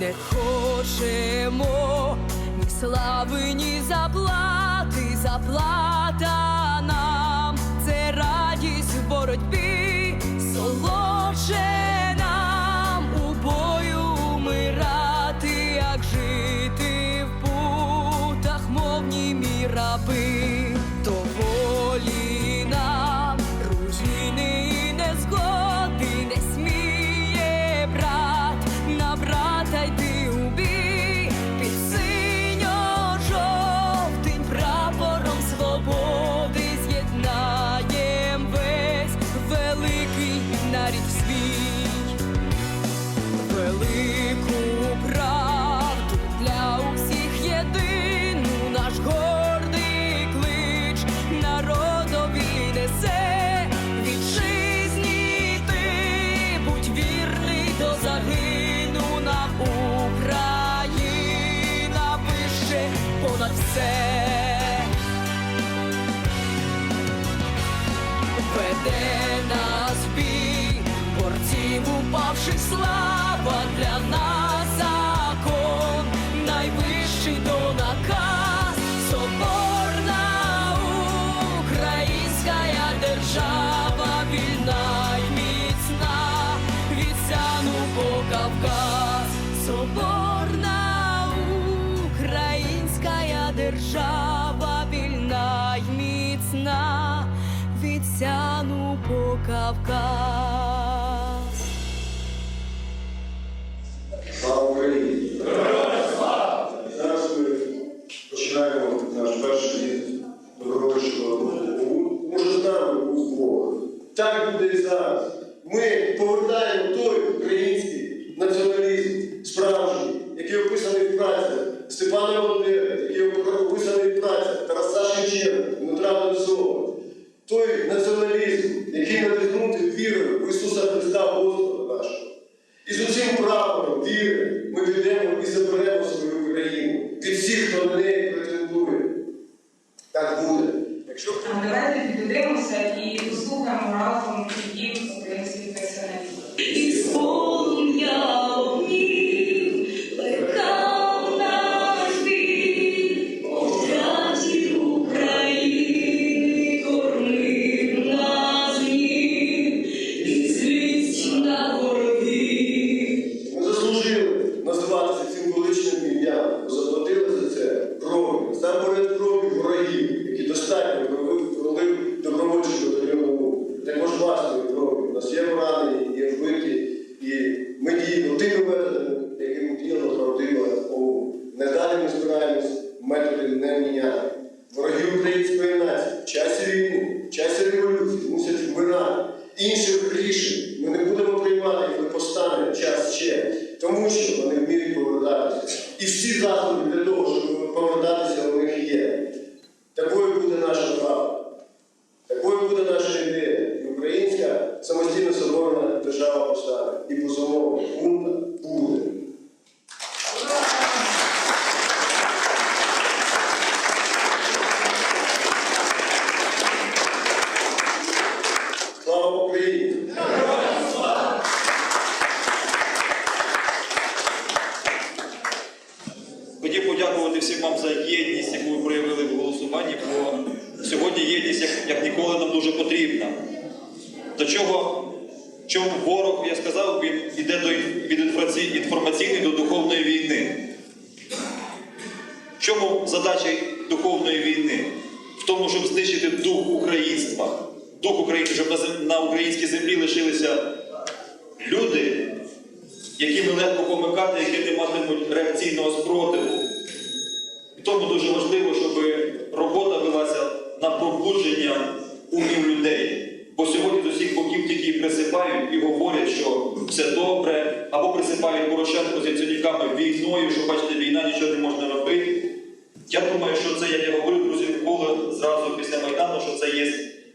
не хочемо. Ні слави, ні держава, вільна й міцна, від сяну по Кавказ. Зараз ми починаємо наш перший добровольчого руху. Може, з нами був. Так буде і зараз. Ми повертаємо той український націоналізм справжній, який описаний в працях Степана Бандери, Той націоналізм, який надихнутий вірою в Ісуса Христа Господа нашого. І з усім прапором віри ми підемо і заберемо свою Україну від всіх, хто на неї претендує. Так буде. Якщо Давайте підтримуємося і послухаємо разом якими легко помикати, які не матимуть реакційного спротиву. І тому дуже важливо, щоб робота велася на пробудження умів людей. Бо сьогодні з усіх боків тільки присипають і говорять, що все добре, або присипають Порошенко з Яценюками війною, що бачите, війна нічого не можна робити. Я думаю, що це, як я говорю, друзі, було зразу після Майдану, що це є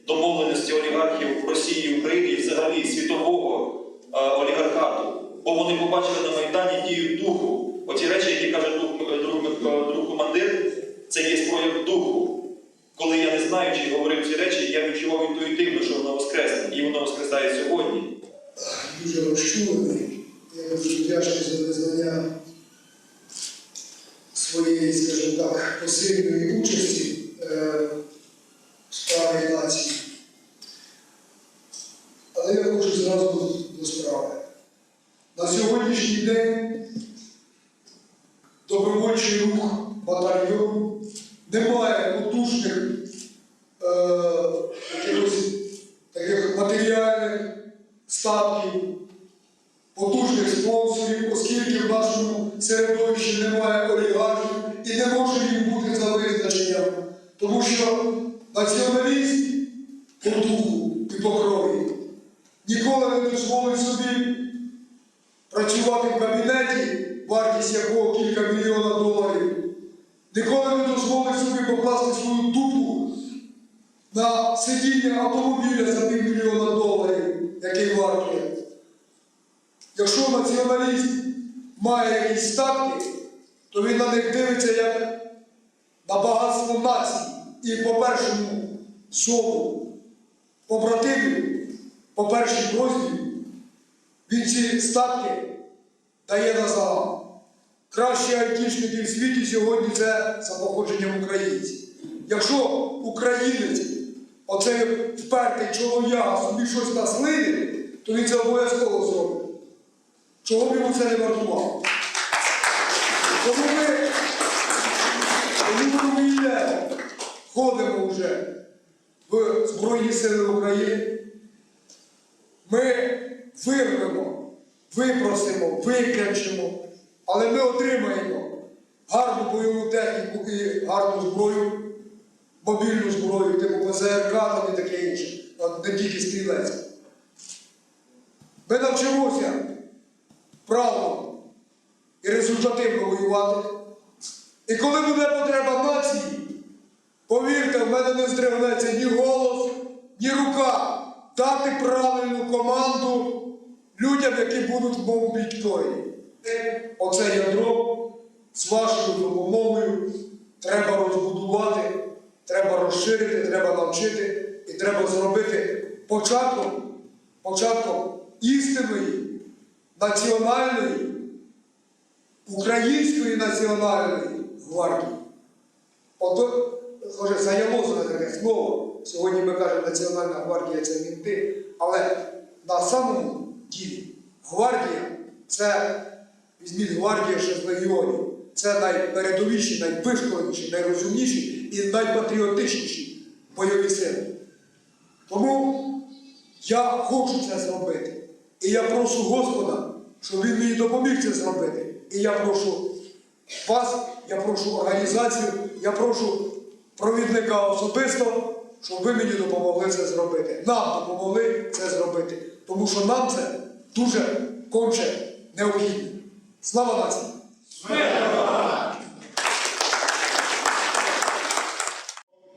домовленості олігархів Росії, України і взагалі світового е, олігархату бо вони побачили на Майдані дію духу. Оці речі, які каже друг, командир, це є прояв духу. Коли я не знаю, чи говорив ці речі, я відчував інтуїтивно, що воно воскресне, і воно воскресає сьогодні. Дуже розчулений. Я дуже вдячний за визнання своєї, скажімо так, посильної участі. Е, батальйон не має потужних е, таких матеріальних статків, потужних спонсорів, оскільки в нашому середовищі немає олігархів і не може їм бути за визначенням. Тому що націоналіст по духу і по крові ніколи не дозволить собі працювати в кабінеті, вартість якого кілька мільйонів доларів, ніколи не дозволить собі покласти свою дупу на сидіння автомобіля за півмільйона доларів, який вартує. Якщо націоналіст має якісь статки, то він на них дивиться як на багатство нації. І по першому зову побратимів, по першій просьбі, він ці статки дає на загал. Кращі айтішники в світі сьогодні це за походженням українців. Якщо українець, оцей впертий чолов'яга собі щось наслинить, то він це обов'язково зробить. Чого б йому це не вартувало? Тому ми, тому ми йдемо, ходимо вже в Збройні Сили України. Ми вирвемо, випросимо, викричимо, але ми отримаємо гарну бойову техніку і гарну зброю, мобільну зброю, типу ПЗРК там і таке інше, не тільки стрілець. Ми навчимося правильно і результативно воювати. І коли буде потреба нації, повірте, в мене не здригнеться ні голос, ні рука дати правильну команду людям, які будуть в моєму підкорі. Оце ядро з вашою допомогою треба розбудувати, треба розширити, треба навчити і треба зробити початком, початком істинної, національної, української національної гвардії. Ото, може, заялозне таке слово. Сьогодні ми кажемо Національна гвардія це мінти, але на самому ділі гвардія це, візьміть гвардія ще з легіонів. Це найпередовіші, найвишколеніші, найрозумніші і найпатріотичніші бойові сили. Тому я хочу це зробити. І я прошу Господа, щоб Він мені допоміг це зробити. І я прошу вас, я прошу організацію, я прошу провідника особисто, щоб ви мені допомогли це зробити. Нам допомогли це зробити. Тому що нам це дуже конче необхідно. Слава нації!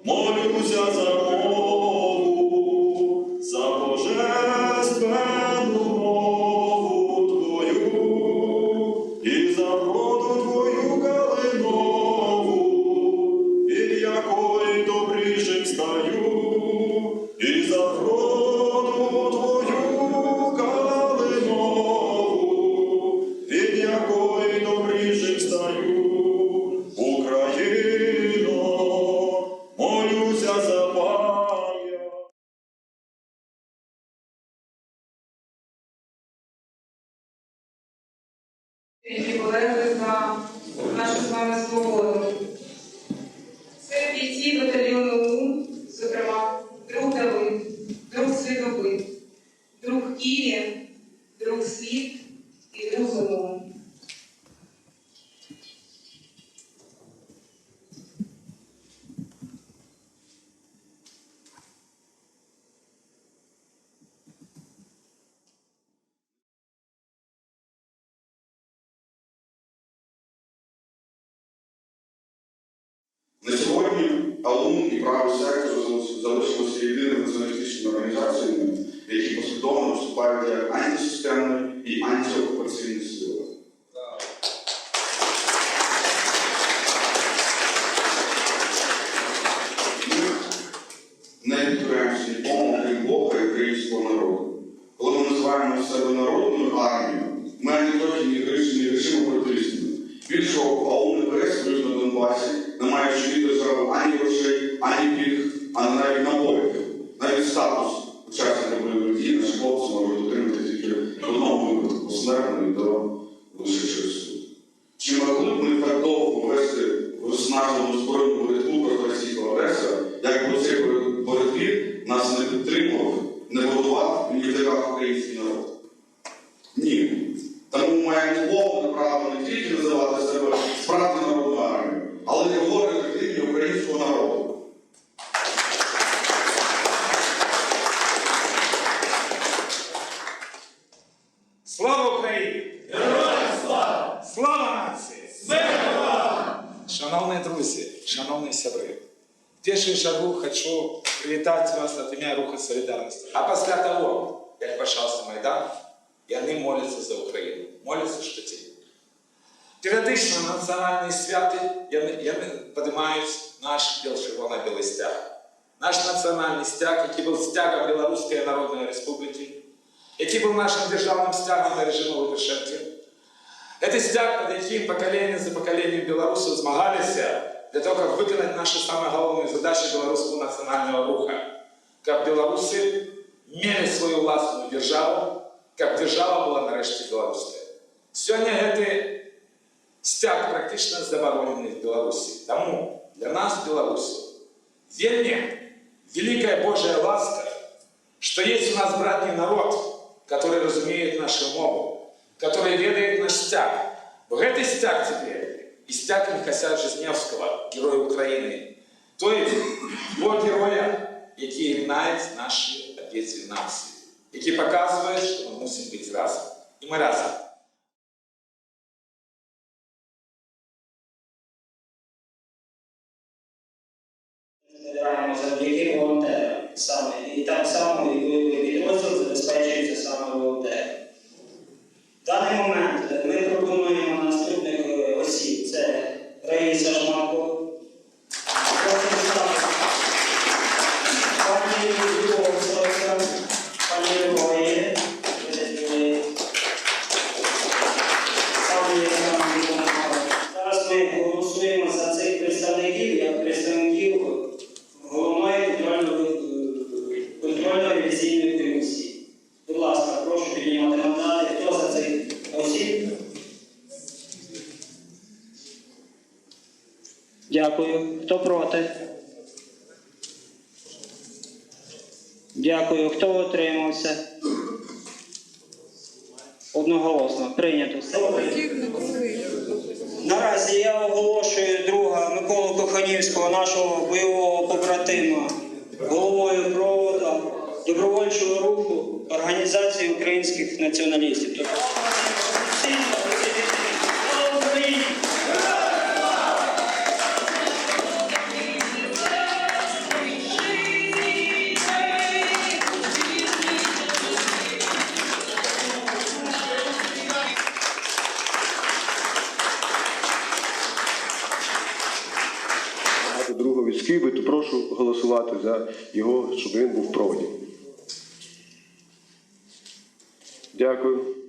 Молюся за які полегли за нашу з вами свободу. Це бійці батальйону Лун, зокрема, друг Давид, друг Свідобит, друг Кірі, друг Світ і друг Зумов. На сьогодні АУН і правий сектор залишилися єдиними націоналістичними організаціями, які послідовно виступають як антисистемні і антиокупаційні сили. Хочу привітати вас від ім'я Руху Солідарності. А після того, як почався Майдан, вони моляться за Україну. Моляться щодень. Періодично на національні святи вони піднімають наш червоно-білий стяг. Наш національний стяг, який був стягом Білоруської Народної Республіки, який був нашим державним стягом на режиму Лукашенки. Это стяг, под яким покоління за поколінням білорусів змагалися для того, щоб виконати наші самі головні задачі білоруського національного руху. Щоб білоруси мали свою власну державу, щоб держава була нарешті білоруською. Сьогодні цей стяг практично заборонений в Білорусі. Тому для нас, білорусів, вельми великая Божья ласка, что есть у нас братний народ, который разумеет нашу мову, который ведает наш стяг. В этой стяг теперь и стяг Михася Жизневского, героя Украины, то есть того героя, який рівняє наші об'єднані нації, який показує, що ми мусимо бути разом. І ми разом. завдяки момент ми Дякую. Хто утримався? Одноголосно. Прийнято. Наразі я оголошую друга Миколу Коханівського, нашого бойового побратима, головою проводу добровольчого руху Організації українських націоналістів. Багато би, то прошу голосувати за його, щоб він був в проводі. Дякую.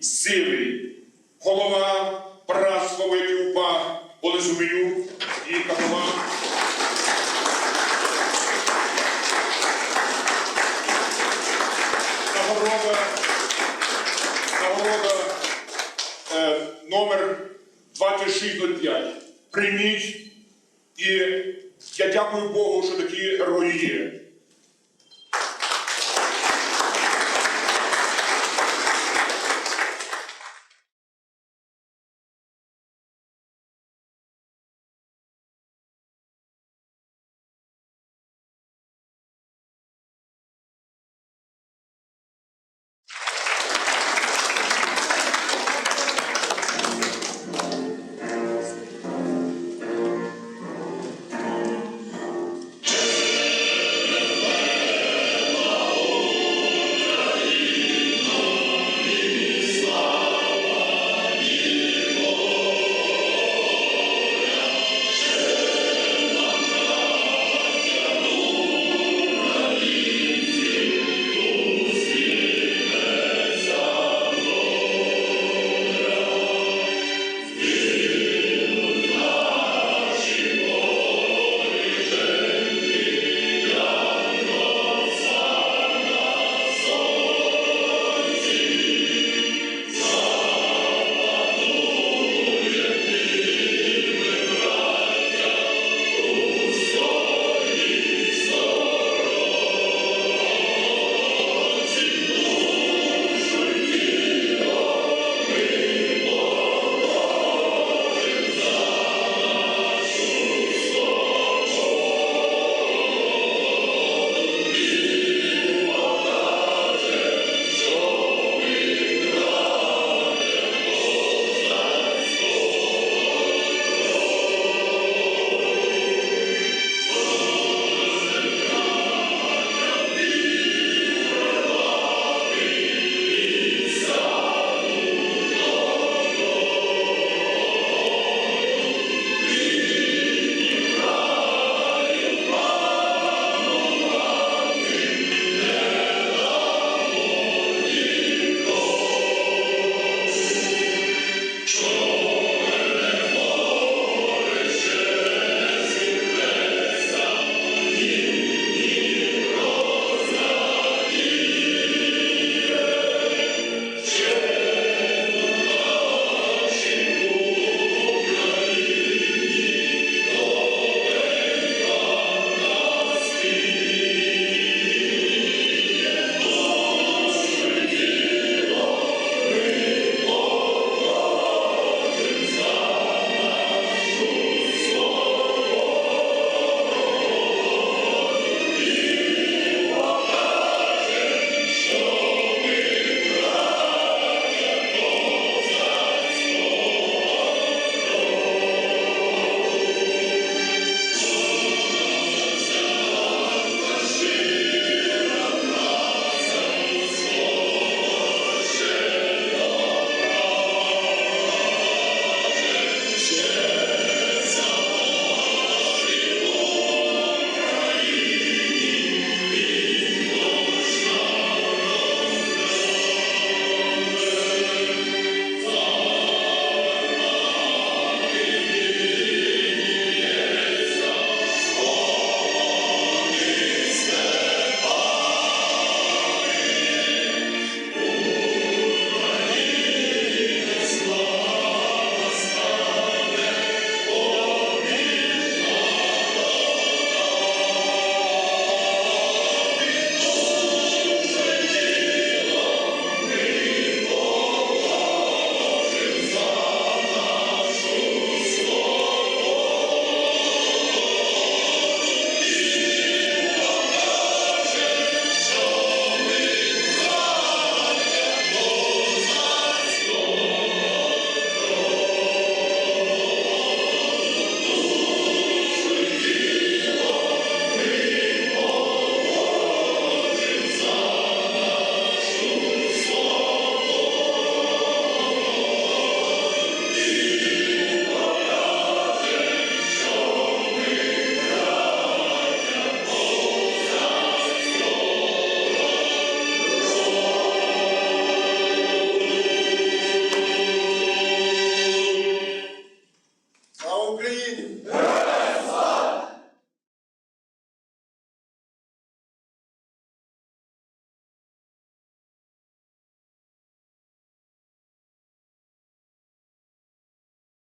siri.